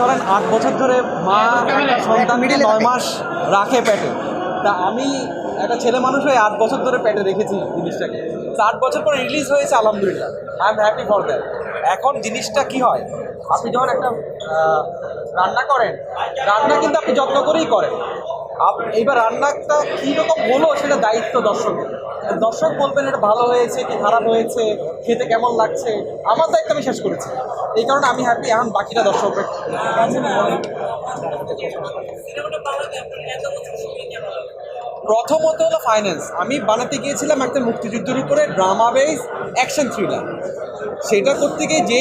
ধরেন আট বছর ধরে মা সন্তান সন্তানকে নয় মাস রাখে পেটে। তা আমি একটা ছেলে মানুষ হয়ে আট বছর ধরে পেটে রেখেছি জিনিসটাকে। তা আট বছর পর রিলিজ হয়েছে আলহামদুলিল্লাহ। I am happy for that এখন জিনিসটা কি হয়? আপনি যখন একটা রান্না করেন রান্না কিন্তু আপনি যত্ন করেই করেন। এইবার রান্নাটা কীরকম হলো সেটা দায়িত্ব দর্শকের দর্শক বলবেন এটা ভালো হয়েছে কি খারাপ হয়েছে, খেতে কেমন লাগছে? আমার দায়িত্ব আমি শেষ করেছি। এই কারণে আমি হ্যাপি এখন বাকিটা দর্শকের প্রথমত হলো ফাইন্যান্স আমি বানাতে গিয়েছিলাম একটা মুক্তিযুদ্ধের উপরে ড্রামা বেস অ্যাকশন থ্রিলার সেটা করতে গিয়ে যে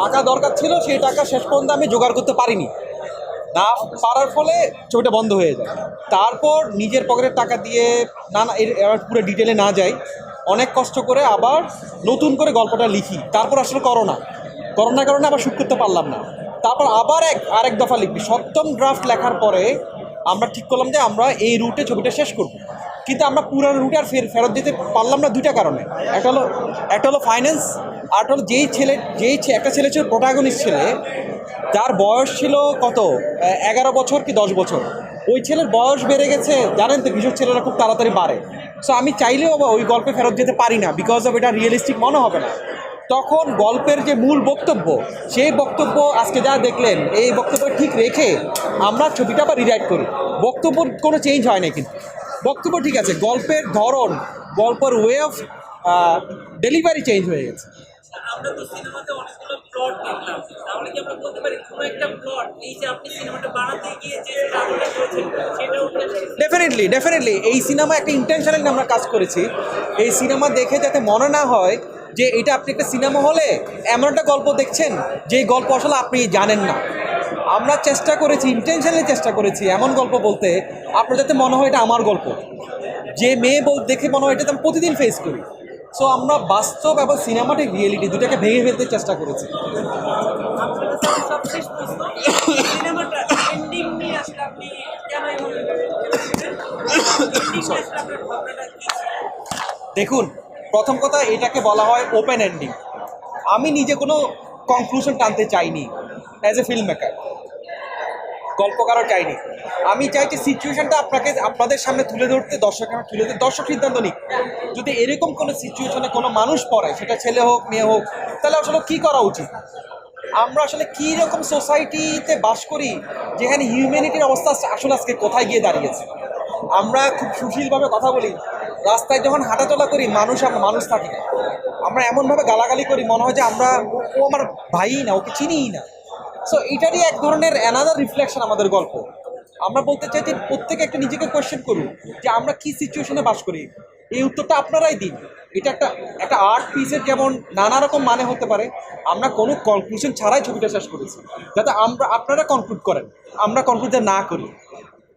টাকা দরকার ছিল, সেই টাকা শেষ পর্যন্ত আমি জোগাড় করতে পারিনি। না পারার ফলে ছবিটা বন্ধ হয়ে যায়। তারপর নিজের পকেটের টাকা দিয়ে না না, এর পুরো ডিটেলে না যাই, অনেক কষ্ট করে আবার নতুন করে গল্পটা লিখি। তারপর আসলে করোনা। করোনার কারণে আবার শুট করতে পারলাম না। তারপর আবার এক, আরেক দফা লিখবি। সপ্তম ড্রাফট লেখার পরে আমরা ঠিক করলাম যে আমরা এই রুটে ছবিটা শেষ করব। কিন্তু আমরা পুরানো রুটে আর ফের, ফেরত দিতে পারলাম না দুইটা কারণে। একটা হলো একটা হলো ফাইন্যান্স আর একটা হলো যেই ছেলে, যেই একটা ছেলে ছিল প্রোটাগনিস্ট ছেলে, যার বয়স ছিল কত? এগারো বছর কি দশ বছর? ওই ছেলের বয়স বেড়ে গেছে, জানেন তো কিশোর ছেলেরা খুব তাড়াতাড়ি বাড়ে। সো আমি চাইলেও ওই গল্পে ফেরত যেতে পারি না বিকজ অফ এটা রিয়েলিস্টিক মনে হবে না। তখন গল্পের যে মূল বক্তব্য, সেই বক্তব্য আজকে যা দেখলেন, এই বক্তব্য ঠিক রেখে আমরা ছবিটা আবার রিরাইট করি। বক্তব্য কোনো চেঞ্জ হয় না কিন্তু। বক্তব্য ঠিক আছে, গল্পের ধরন, গল্পের ওয়ে অফ ডেলিভারি চেঞ্জ হয়ে গেছে। আমরা তো সিনেমাতে অনেকগুলো প্লট দেখলাম। তাহলে কি আমরা বলতে পারি, কোনো একটা প্লট এই যে আপনি সিনেমাটা বানাতে গিয়ে যে করেছেন ডেফিনেটলি ডেফিনেটলি এই সিনেমা একটা ইন্টেনশনালি আমরা কাজ করেছি। এই সিনেমা দেখে যাতে মনে না হয় যে এটা আপনি একটা সিনেমা হলে এমন একটা গল্প দেখছেন যে গল্প আসলে আপনি জানেন না। আমরা চেষ্টা করেছি ইন্টেনশনালি চেষ্টা করেছি এমন গল্প বলতে, আপনার যাতে মনে হয় এটা আমার গল্প। যে মেয়ে দেখে মনে হয় এটা আমি প্রতিদিন ফেস করি। সো আমরা বাস্তব এবং সিনেমাটিক রিয়েলিটি দুটাকে ভেঙে ফেলতে চেষ্টা করেছি? দেখুন, প্রথম কথা এটাকে বলা হয় ওপেন এন্ডিং আমি নিজে কোনো কনক্লুশন টানতে চাইনি অ্যাজ এ ফিল্ম মেকার গল্পকারও চাইনি আমি চাইছি সিচুয়েশনটা আপনাকে আপনাদের সামনে তুলে ধরতে, দর্শকের সামনে তুলে ধরতে। দর্শক সিদ্ধান্ত নিক। যদি এরকম কোনো সিচুয়েশনে কোনো মানুষ পড়ে সেটা ছেলে হোক, মেয়ে হোক, তাহলে আসলে কী করা উচিত? আমরা আসলে কী রকম সোসাইটিতে বাস করি, যেখানে হিউম্যানিটির অবস্থা আসলে আজকে কোথায় গিয়ে দাঁড়িয়েছে? আমরা খুব সুশীলভাবে কথা বলি, রাস্তায় যখন হাঁটাচলা করি, মানুষ আমরা মানুষ থাকি আমরা এমনভাবে গালাগালি করি, মনে হয় যে আমরা ও আমার ভাই না, ওকে চিনিই না। সো এটারই এক ধরনের অ্যানাদার রিফ্লেকশন আমাদের গল্প। আমরা বলতে চাই যে প্রত্যেকে একটা নিজেকে কোয়েশ্চেন করুন যে আমরা কি সিচুয়েশনে বাস করি? এই উত্তরটা আপনারাই দিন। এটা একটা একটা আর্ট পিসের যেমন নানা রকম মানে হতে পারে, আমরা কোনো কনক্লুশন ছাড়াই ছবিটা শেষ করেছি। যাতে আমরা, আপনারা কনক্লুড করেন, আমরা কনক্লুড না করি।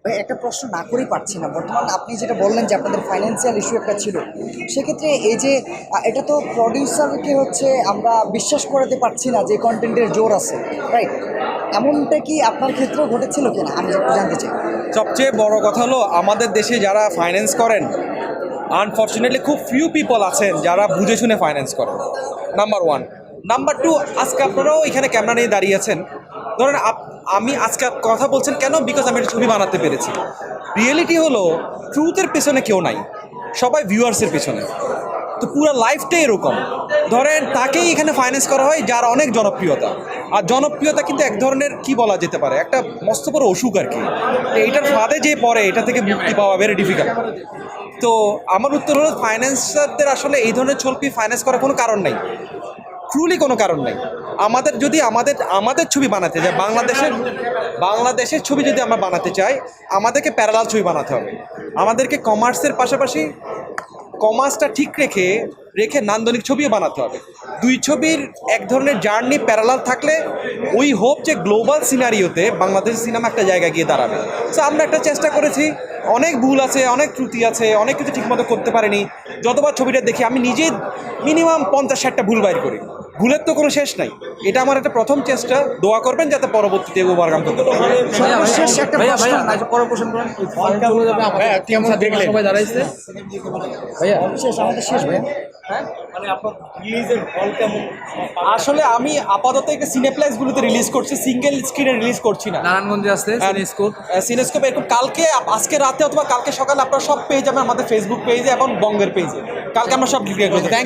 ভাই, একটা প্রশ্ন না করেই পারছি না। বর্তমান আপনি যেটা বললেন যে আপনাদের ফাইন্যান্সিয়াল ইস্যু একটা ছিল, সেক্ষেত্রে এই যে এটা তো প্রডিউসারকে হচ্ছে আমরা বিশ্বাস করাতে পারছি না যে কন্টেন্টের জোর আছে রাইট এমনটা কি আপনার ক্ষেত্রেও ঘটেছিল কিনা? আমি জানতে চাই। সবচেয়ে বড় কথা হলো, আমাদের দেশে যারা ফাইন্যান্স করেন আনফর্চুনেটলি খুব ফিউ পিপল আছেন যারা বুঝে শুনে ফাইন্যান্স করেন। নাম্বার ওয়ান নাম্বার টু আজকে আপনারাও এখানে ক্যামেরা নিয়ে দাঁড়িয়ে আছেন। ধরেন আমি আজকে কথা বলছেন কেন? বিকজ আমি একটা ছবি বানাতে পেরেছি। রিয়েলিটি হলো ট্রুথের পেছনে কেউ নাই। সবাই ভিউয়ার্সের পেছনে। তো পুরো লাইফটাই এরকম। ধরেন তাকেই এখানে ফাইন্যান্স করা হয়, যার অনেক জনপ্রিয়তা। আর জনপ্রিয়তা কিন্তু এক ধরনের কি বলা যেতে পারে? একটা মস্ত বড় অসুখ আর কি। এইটার ফাঁদে যে পড়ে, এটা থেকে মুক্তি পাওয়া ভেরি ডিফিকাল্ট তো আমার উত্তর হলো ফাইন্যান্সারদের আসলে এই ধরনের ছলপি ফাইন্যান্স করার কোনো কারণ নাই। ট্রুলি কোনো কারণ নেই। আমাদের যদি আমাদের আমাদের ছবি বানাতে চাই বাংলাদেশের বাংলাদেশের ছবি যদি আমরা বানাতে চাই, আমাদেরকে প্যারালাল ছবি বানাতে হবে। আমাদেরকে কমার্সের পাশাপাশি কমার্সটা ঠিক রেখে রেখে নান্দনিক ছবিও বানাতে হবে। দুই ছবির এক ধরনের জার্নি প্যারালাল থাকলে ওই হোপ যে গ্লোবাল সিনারিওতে বাংলাদেশ সিনেমা একটা জায়গায় গিয়ে দাঁড়াবে। সো আমরা একটা চেষ্টা করেছি। অনেক ভুল আছে, অনেক ত্রুটি আছে, অনেক কিছু ঠিকমতো করতে পারিনি। যতবার ছবিটা দেখি, আমি নিজে মিনিমাম পঞ্চাশ ষাটটা ভুল বাইর করি। ভুলের তো কোনো শেষ নাই। এটা আমার একটা প্রথম চেষ্টা। দোয়া করবেন যাতে পরবর্তীতে ওভারকাম করতে পারি। একটা শেষ ভাইয়া। আসলে আমি আপাতত একটা সিনেপ্লেক্সগুলোতে রিলিজ করছি সিঙ্গেল স্ক্রিনে রিলিজ করছি না। নারায়ণগঞ্জে আসতে সিনেস্কোপ এরকম কালকে আজকে রাতে অথবা কালকে সকালে আপনারা সব পেয়ে যাবেন আমাদের ফেসবুক পেজে এবং বঙ্গের পেজে কালকে আমরা সব ডিক্লেয়ার করছি